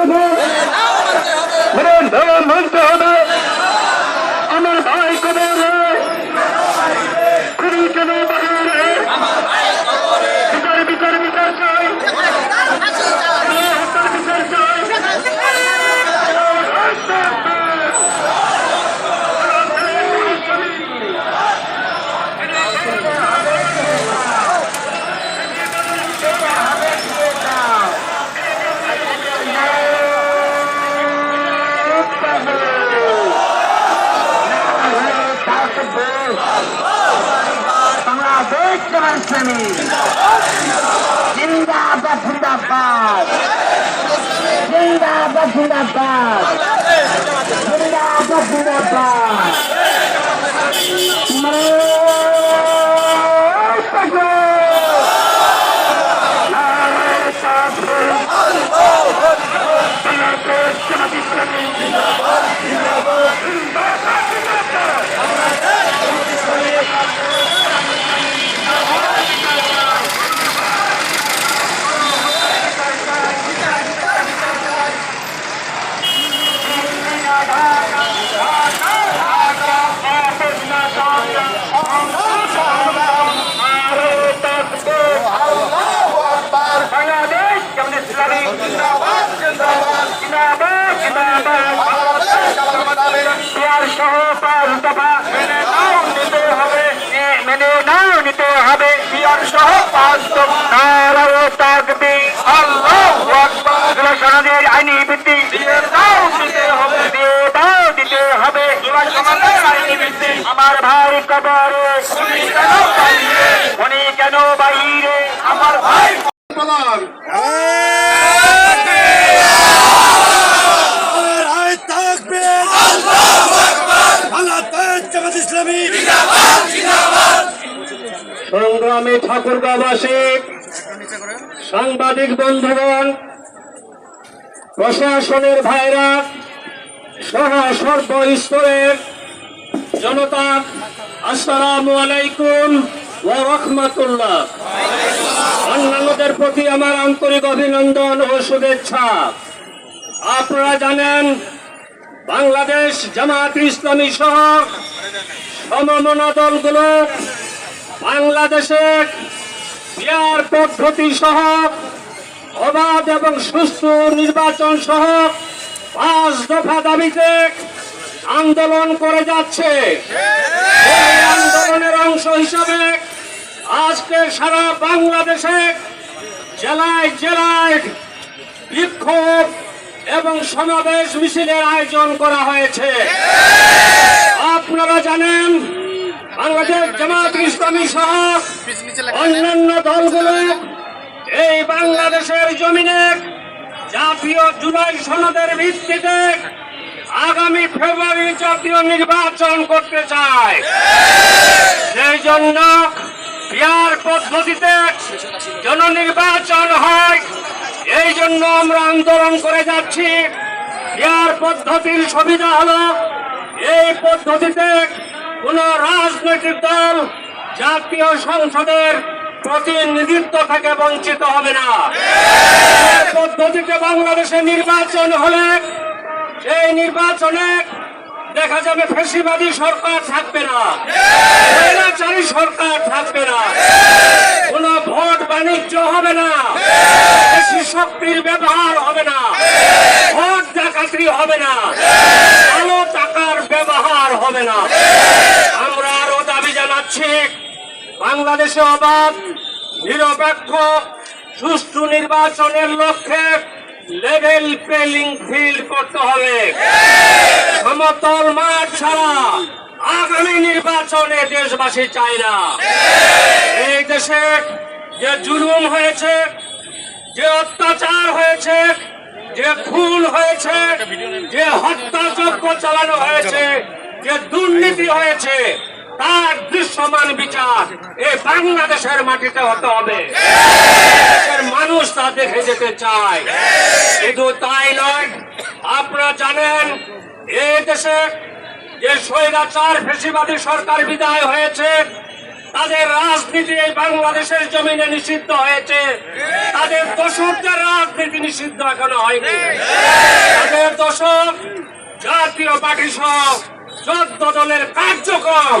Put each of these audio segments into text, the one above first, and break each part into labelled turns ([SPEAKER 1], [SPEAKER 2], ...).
[SPEAKER 1] বাস্তবে মেরুন ধরন মানতে হবে। Budapest! Budapest! Budapest! নাও নিতে হবে। মেনে নাও নিতে হবে। পেয়ার সহ পাঁচ দফা আইনি ভিত্তি দিয়ে দাও দিতে হবে দিয়ে দাও দিতে হবে এবার সমাজের আইনি ভিত্তি আমার ভাই কবরে উনি কেন বাইরে উনি কেন বাইরে আমার ভাই প্রধান
[SPEAKER 2] নারায় তাকবীর বাংলাদেশ জামাত ইসলামী
[SPEAKER 1] সংগ্রামী ঠাকুরগাঁওবাসী, সাংবাদিক বন্ধুগণ, প্রশাসনের ভাইরা, সহ সর্বস্তরের জনতা, আসসালামু আলাইকুম ও রহমতুল্লাহ। অন্যান্যদের প্রতি আমার আন্তরিক অভিনন্দন ও শুভেচ্ছা। আপনারা জানেন, বাংলাদেশ জামাত ইসলামী সহ সমমনা দলগুলো বাংলাদেশে বিয়ার পদ্ধতি সহ অবাধ এবং সুস্থ নির্বাচন সহ পাঁচ দফা দাবিতে আন্দোলন করে যাচ্ছে। আন্দোলনের অংশ হিসাবে আজকে সারা বাংলাদেশে জেলায় জেলায় বিক্ষোভ এবং সমাবেশ মিছিলের আয়োজন করা হয়েছে। আপনারা জানেন বাংলাদেশ জামাত ইসলামী সহ অন্যান্য দলগুলো এই বাংলাদেশের জমিনে জাতীয় জুলাই সনদের ভিত্তিতে আগামী ফেব্রুয়ারি জাতীয় নির্বাচন করতে চায়। সেই জন্য বিয়ার পদ্ধতিতে জননির্বাচন হয়। এই জন্য আমরা আন্দোলন করে যাচ্ছি। বিয়ার পদ্ধতির সুবিধা হলো এই পদ্ধতিতে কোন রাজনৈতিক দল জাতীয় সংসদের প্রতিনিধিত্ব থেকে বঞ্চিত হবে না। পদ্ধতিতে বাংলাদেশে নির্বাচন হলে সেই নির্বাচনে দেখা যাবে ফেসিবাদী সরকার থাকবে না, স্বৈরাচারী সরকার থাকবে না, কোন ভোট বাণিজ্য হবে না, বেশি শক্তির ব্যবহার হবে না, ভোট ডাকাতি হবে না, কালো টাকার ব্যবহার হবে না। দাবি বাংলাদেশে অবাধ, নিরপেক্ষ, সুষ্ঠু নির্বাচনের লক্ষ্যে লেভেল প্লেইং ফিল্ড করতে হবে। সমতল মাঠ ছাড়া আগামী নির্বাচনে দেশবাসী চায় না। এই দেশে যে জুলুম হয়েছে, যে অত্যাচার হয়েছে, যে খুন হয়েছে, যে হত্যাযজ্ঞ চালানো হয়েছে, যে দুর্নীতি হয়েছে তার দৃশ্যমান বিচার এই বাংলাদেশের মাটিতে হতে হবে। মানুষ তা দেখে যেতে চায়। শুধু তাই নয়, আপনারা জানেন এই দেশে যে স্বৈরাচার ফেসিবাদী সরকার বিদায় হয়েছে, তাদের রাজনীতি এই বাংলাদেশের জমিনে নিষিদ্ধ হয়েছে। তাদের দোষকদের রাজনীতি নিষিদ্ধ এখনও হয়নি। তাদের দশক জাতীয় পার্টি সহ চোদ্দ দলের কার্যক্রম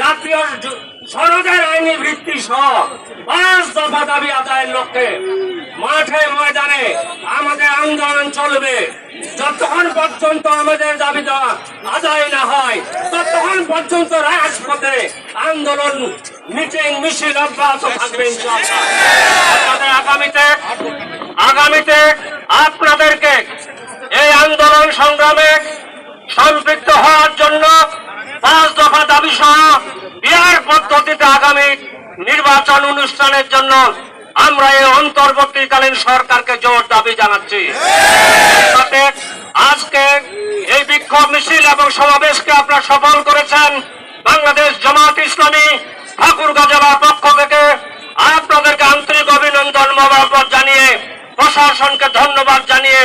[SPEAKER 1] জাতীয় সনদের আইনি ভিত্তি সহ পাঁচ দফা দাবি আদায়ের লক্ষ্যে মাঠে ময়দানে আমাদের আন্দোলন চলবে। যতক্ষণ পর্যন্ত আমাদের দাবি আদায় না হয়, ততক্ষণ পর্যন্ত রাজপথে আন্দোলন, মিটিং, মিছিল অব্যাহত থাকবে আগামীতে আগামীতে আপনাদেরকে এই আন্দোলন সংগ্রামে সম্পৃক্ত হওয়ার জন্য পাঁচ দফা দাবি সহ বিহার পদ্ধতিতে আগামী নির্বাচন অনুষ্ঠানের জন্য আমরা এই অন্তর্বর্তীকালীন সরকারকে জোর দাবি জানাচ্ছি। আজকে এই বিক্ষোভ মিছিল এবং সমাবেশকে আপনারা সফল করেছেন। বাংলাদেশ জামাত ইসলামী ঠাকুরগাঁ জেলার পক্ষ থেকে আপনাদেরকে আন্তরিক অভিনন্দন মোবারক জানিয়ে প্রশাসনকে ধন্যবাদ জানিয়ে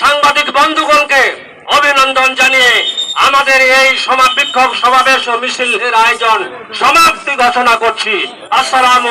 [SPEAKER 1] সাংবাদিক বন্ধুগণকে আমাদের এই সমাজ বিক্ষোভ সমাবেশ ও মিছিলের আয়োজন সমাপ্তি ঘোষণা করছি। আসসালাম